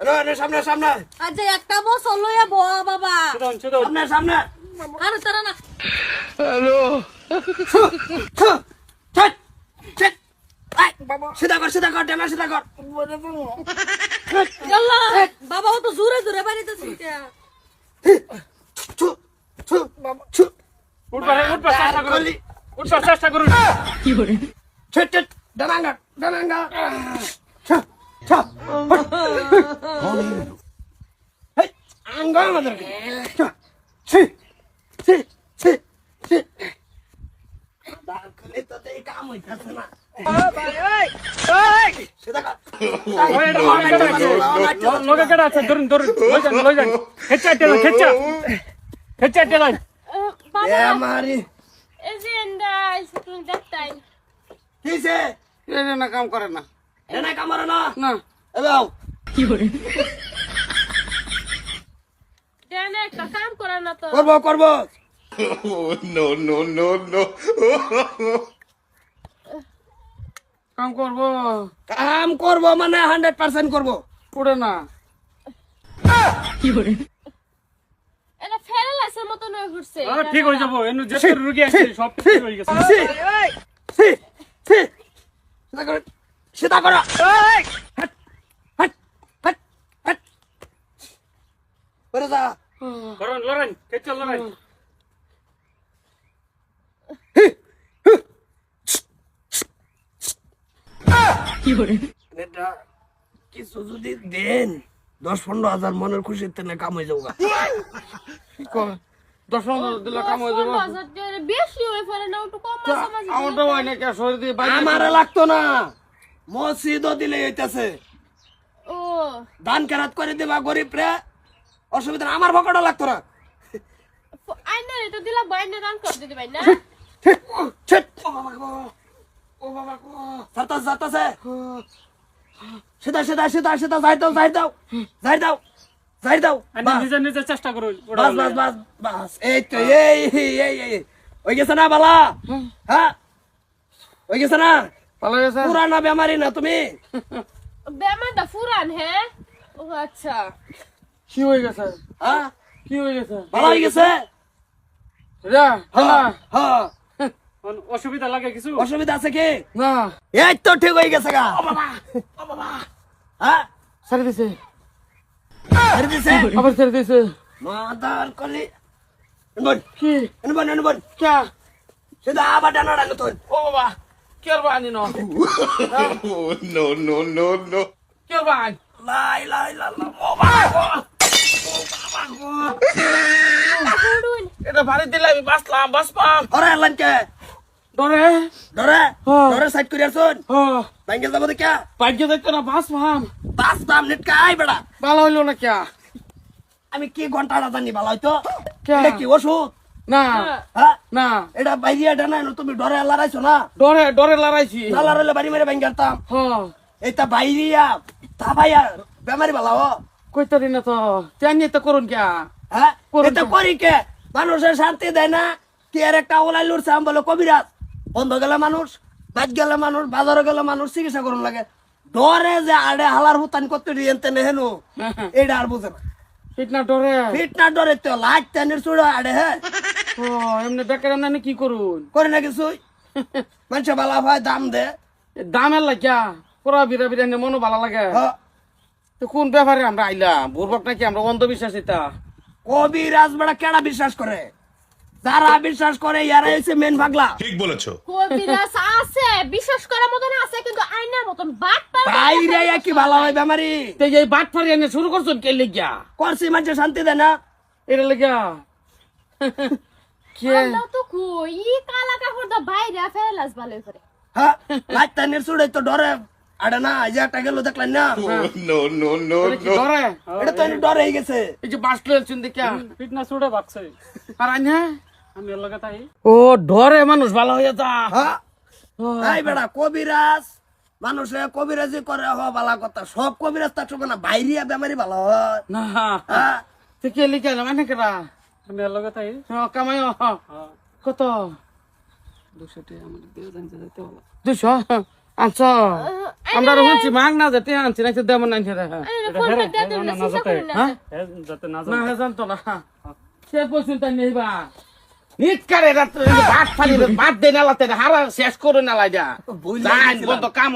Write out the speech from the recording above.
এনো, এনো, সামনে সামনে। আজ একটা বছর লইয়া বো বাবা। সামনে সামনে। আর তারা না। ছেট, ছেট। এই, সিধা কর সিধা কর ডেনা সিধা কর। বাবা ও তো জোরে জোরে বাড়িতে ছুটে ছু, ছু, ছু। উঠবার উঠবার চেষ্টা করুন। ডানাঙ্গা, ডানাঙ্গা। আছে ধরুন ধরুন লই যান লই যান। টেলা টেলা। এ মারি। তুমি দেখতাই। না কাম করে না। এনে কামড়ে না। না। এবে আও দেন একটা কাম করে না তো। করব করব. কাম করব। কাম করব মানে হান্ড্রেড পার্সেন্ট করব। পড়ে না। এটা ফেলে লাসের মতো নয় ঘুরছে। ঠিক হয়ে যাব। এনু যে রুগী আছে সব ঠিক হয়ে গেছে। সি, সি, সি। সিধা করো। যা। করুন কিছু যদি দেন দশ পনেরো হাজার মনের খুশির তেনে কাম হয়ে যাব দশ পনেরো দিলে কাম হয়ে যাব বেশি হয়ে না একটু কম আমারে লাগতো না। মসজিদও দিলে হইতাছে। ও। দান কেরাত করে দিবা গরিব রে। অসুবিধা আমার ভকটা লাগতো না। আইনা দিলা বাইনা দান করে দিতে না? ছেট। ও বাবা গো। বাবা গো। যাই দাও যাই দাও যাই দাও যাই দাও। নিজে নিজে চেষ্টা করুন বাস বাস বাস বাস। এই তো এই এই এই এই ওই গেছে না বালা? হ্যাঁ? ওই গেছে না? ভালো গেছে পুরানা বেমারি না তুমি? বেমানটা ফুরান হ্যাঁ? ও আচ্ছা। কি হয়ে গেছে? হ্যাঁ? কি হয়ে গেছে? ভালো হয়ে গেছে? রে হ্যাঁ হ্যাঁ। অসুবিধা লাগে কিছু? অসুবিধা আছে কি? না। এই তো ঠিক হয়ে গেছে গা। ও বাবা ও বাবা। হ্যাঁ? ছেড়ে দিছে। ছেড়ে দিছে? আবার ছেড়ে দিছে। মাদার কলি। এনবন। কি? এনবন এনবন। কে? সেটা আবার ডানা ডানা তোর। ও বাবা। কি আর বানি ন? Oh, no, no, no, no. লাই লাই। ও বাবা গো। ফুরুন এটা বাড়ি দিলে আমি বাঁচলাম বাঁচপাম ওরে লানকে ডরে ধরে? হ্যাঁ। ধরে সাইড করে আসুন। ও ব্যাঙ্গে যাব দেখতে না বাঁচপাম বেড়া। ভালো হইল না কে? আমি কি ঘন্টাটা জানি ভালো হয়তো কি ওষুধ? না। হ্যাঁ। না। এটা বাইরিয়া ডানা তুমি ডরে লড়াইছো না? ডরে ডরে লড়াইছি। না লড়াইলে বাড়ি মেরে ব্যাঙ্গে আনতাম। এটা বাইরিয়া তা ভাইয়া বেমারি ভালো হ কইতারি না তো। তেমনি তো করুন কে? হ্যাঁ? এটা করি কে? মানুষের শান্তি দেয় না। কি আর একটা ওলাই লুড়ছে আমি বলে কবিরাজ বন্ধ গেলে মানুষ বাদ গেলে মানুষ বাজারে গেলে মানুষ চিকিৎসা করুন লাগে। ডরে যে আড়ে হালার হুতান করতে দিয়ে তেনে হেনু। এইটা আর বুঝে না। ঠিক না ডরে। ফিট না ডরে তো লাজ তেনের চুড়ো আড়ে হ্যাঁ? ও এমনি বেকার এমনি কি করুন? করে না কিছুই। মানুষ বালা ভাই দাম দে। দামের লাগিয়া পুরা বিরা বিরা মনো ভালো লাগে। হ্যাঁ। তো কোন ব্যাপারে আমরা আইলাম? বুর্বক নাকি আমরা অন্ধবিশ্বাস এটা কবিরাজ বেড়া কেডা বিশ্বাস করে? যারা বিশ্বাস করে ইয়ারা হচ্ছে মেন পাগলা ঠিক বলেছ। কবিরাজ আছে বিশ্বাস করার মতন আছে কিন্তু আইনার মতন বাট পার বাইরে কি ভালো হয় বেমারি তো এই বাট ফারি এনে শুরু করছেন কে লিগিয়া? করছি মানুষের শান্তি দেয় না। এটা লিগিয়া। আল্লাহ তো কই ই কালা কাপড় দা বাইরে ফেলাস ভালো করে। হ্যাঁ তো ডরে। আড়ে না না. ডরে? এটা তো ডর হয়ে গেছে। এই যে বাস লয়েছেন দেখিয়া। ফিটনেস উঠে ভাগছে আর আইনা আমি লগে তাই। ও ডরে মানুষ ভালো হয়ে যা। হ্যাঁ। এই বেড়া কবিরাজ। মানুষে কবিরাজি করে হ বালা কথা। সব কবিরাজ তার না বাইরিয়া বেমারি ভালো হয়। না। হ্যাঁ। লিখে মানে কেরা আমি এর লগে তাই কামাই কত? দুশো টাকা আমার দিয়ে জানতে যেতে হলো দুশো? আনছ? আমরা শুনছি মাগ না যেতে আনছি না দেমন নাই রে হ্যাঁ না চিন্তা করেন না। হ্যাঁ? এ, যাতে না না। হে জানতো না। সে পছন্দ তাই রাত ভাত ফালি ভাত দে নালাতে হারা শেষ করে নালাই যা। বন্ধ কাম